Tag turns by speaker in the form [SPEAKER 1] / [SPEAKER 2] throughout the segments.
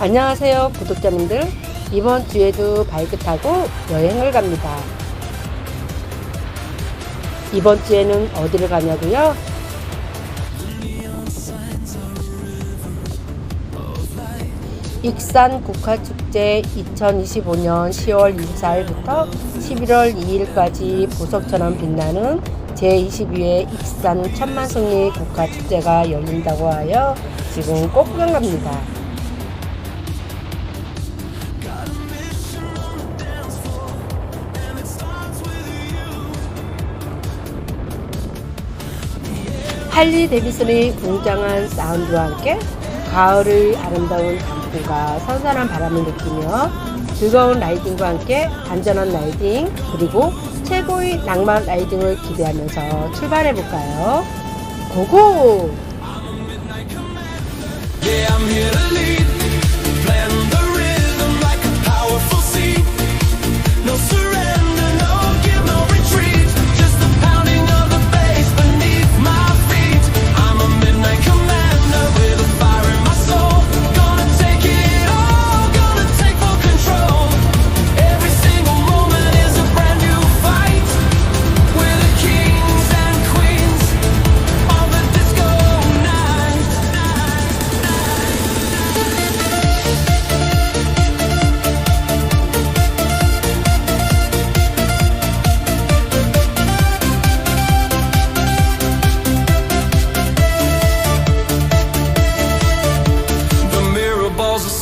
[SPEAKER 1] 안녕하세요 구독자님들 이번 주에도 바이크 타고 여행을 갑니다 이번 주에는 어디를 가냐고요? 익산 국화축제 2025년 10월 24일부터 11월 2일까지 보석처럼 빛나는 제22회 익산 천만송리 국화축제가 열린다고 하여 지금 꼭 구경 갑니다. 할리 데비슨의 웅장한 사운드와 함께 가을의 아름다운 단풍과 선선한 바람을 느끼며 즐거운 라이딩과 함께 안전한 라이딩 그리고 최고의 낭만 라이딩을 기대하면서 출발해 볼까요? 고고!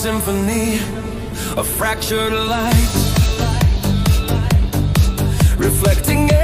[SPEAKER 2] Symphony of fractured light, reflecting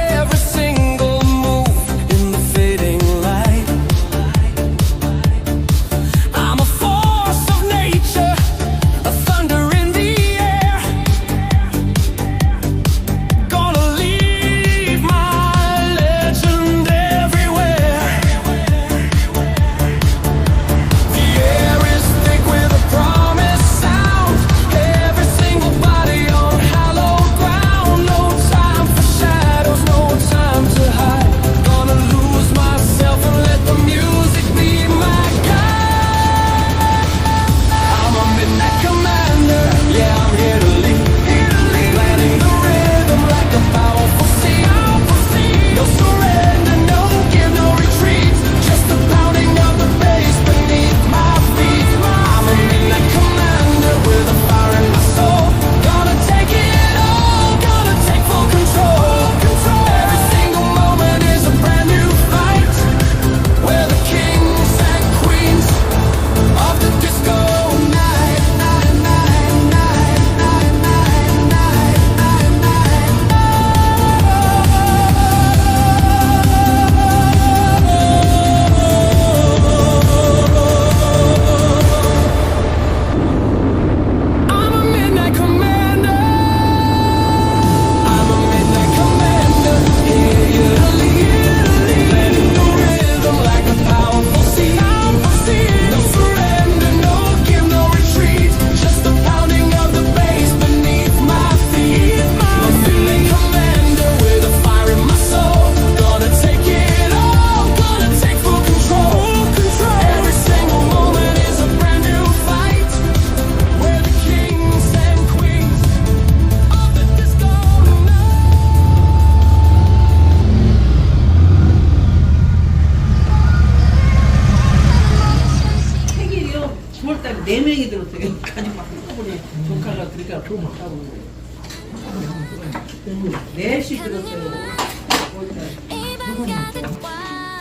[SPEAKER 3] 4시 들었어요.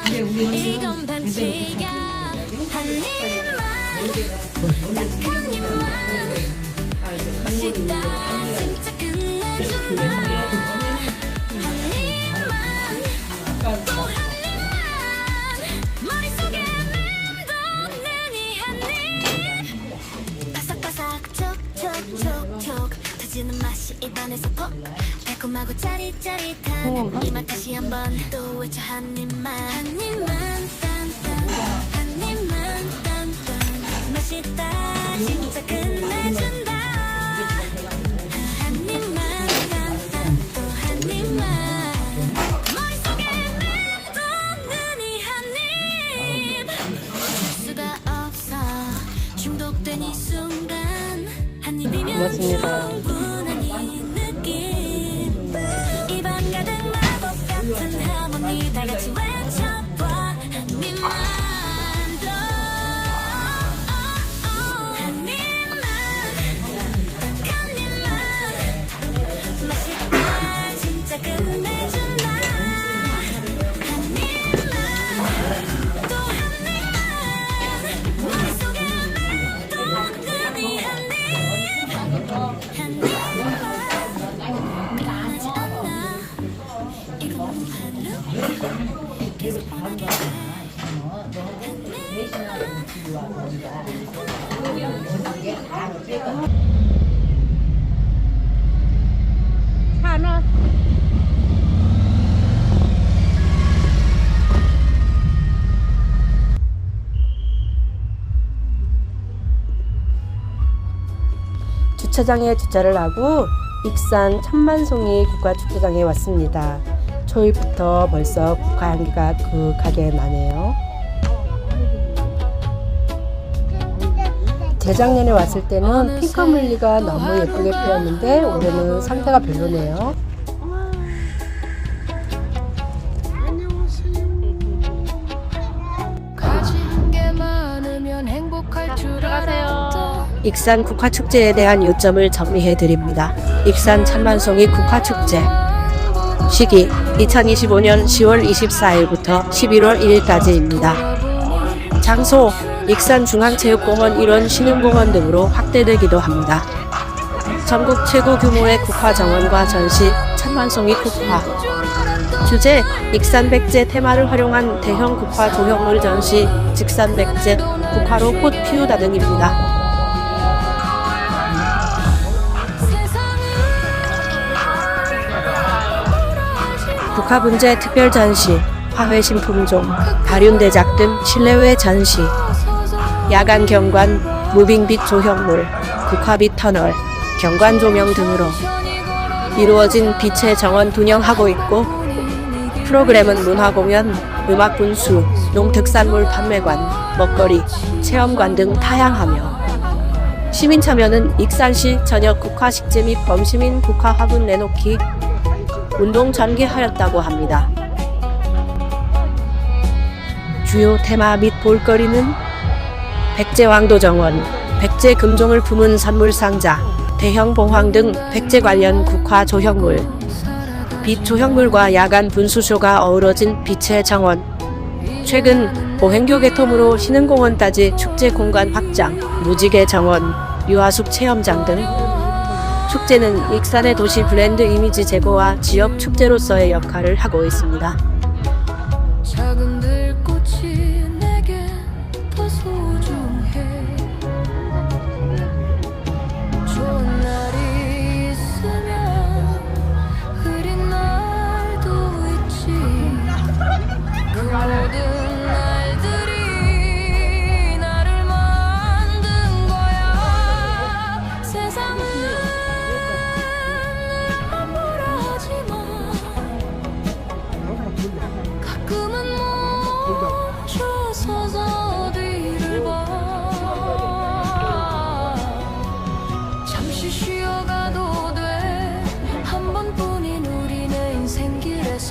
[SPEAKER 3] 근데 우리는
[SPEAKER 4] 이건 반칙이야. 한 입만 약한 입만 맛있다 진짜 끝내준다 바삭바삭 촉촉촉촉 터지는 맛이 입안에서 폭 달콤하고 짜릿짜릿한 이맛 다시 한번 또 외쳐 한 입만. 한 입만 딴딴. 한 입만 딴딴. 맛있다. 진짜 끝내준다. 한 입만 딴딴. 또 한 입만. 머릿속에 맴도는 이한입. 수가 없어. 중독된 이 순간
[SPEAKER 1] 하나. 주차장에 주차를 하고 익산 천만송이 국가축제장에 왔습니다. 초입부터 벌써 국화 향기가 그하게 나네요. 재작년에 왔을 때는 핑크뮬리가 너무 예쁘게 피었는데 올해는 상태가 별로네요.
[SPEAKER 4] 가진 게 많으면 행복할 줄 알았던
[SPEAKER 1] 익산 국화축제에 대한 요점을 정리해 드립니다. 익산 천만송이 국화축제 시기 2025년 10월 24일부터 11월 1일까지입니다. 장소 익산 중앙체육공원 일원 신흥공원 등으로 확대되기도 합니다. 전국 최고 규모의 국화 정원과 전시 천만송이 국화 주제 익산 백제 테마를 활용한 대형 국화 조형물 전시 직산 백제 국화로 꽃 피우다 등입니다. 국화분재 특별 전시, 화훼 신품종, 다륜대작 등 실내외 전시, 야간 경관, 무빙빛 조형물, 국화빛 터널, 경관 조명 등으로 이루어진 빛의 정원 분영하고 있고 프로그램은 문화공연, 음악 분수, 농특산물 판매관, 먹거리, 체험관 등 다양하며 시민 참여는 익산시 저녁 국화식재 및 범시민 국화 화분 내놓기 운동 전개하였다고 합니다. 주요 테마 및 볼거리는 백제왕도 정원, 백제 금종을 품은 선물 상자, 대형 봉황 등 백제 관련 국화 조형물, 빛 조형물과 야간 분수쇼가 어우러진 빛의 정원, 최근 보행교 개통으로 신흥공원까지 축제 공간 확장, 무지개 정원, 유아숲 체험장 등 축제는 익산의 도시 브랜드 이미지 제고와 지역 축제로서의 역할을 하고 있습니다.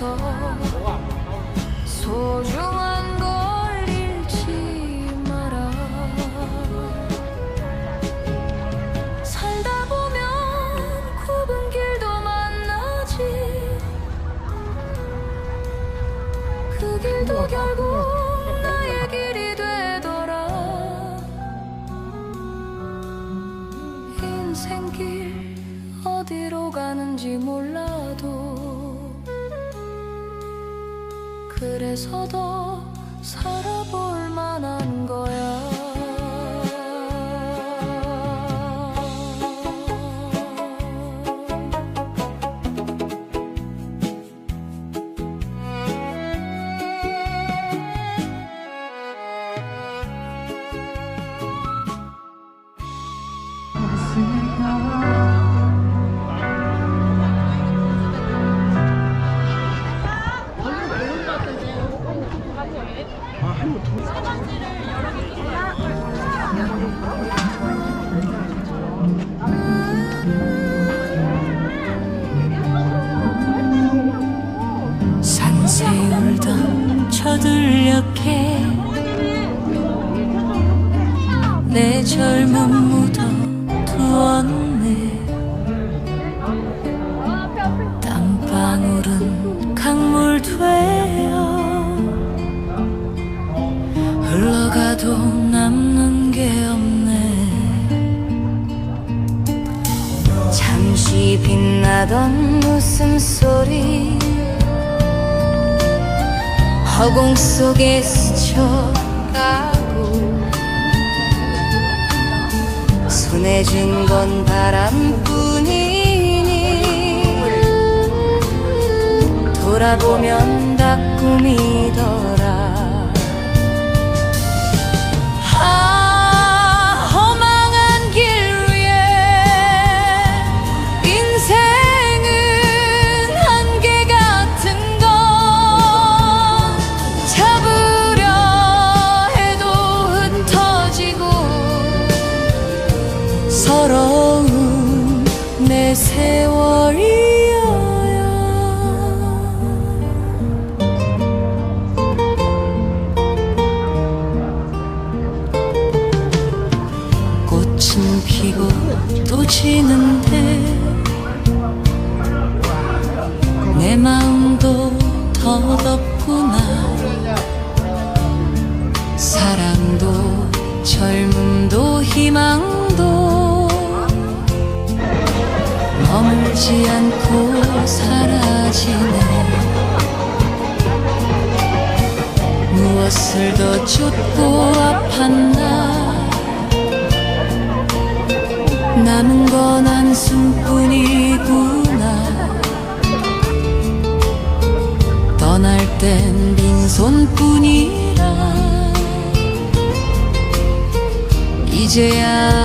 [SPEAKER 4] 인생길에서 소중한 걸 잃지 마라. 살다 보면 굽은 길도 만나지. 그 길도 결국 나의 길이 되더라. 인생길 어디로 가는지 몰라도 그래서 더 살아볼 만한 거야 내 젊음 묻어 두었네. 땀방울은 강물 되어 흘러가도 남는 게 없네. 잠시 빛나던 웃음소리 허공 속에 스쳐가고 준건 바람뿐이니. 돌아보면 다 꿈이더라 마음도 더덥구나. 사랑도 젊음도 희망도 머물지 않고 사라지네. 무엇을 더 쫓고 아팠나? 남은 건 한숨뿐이구 Jaya.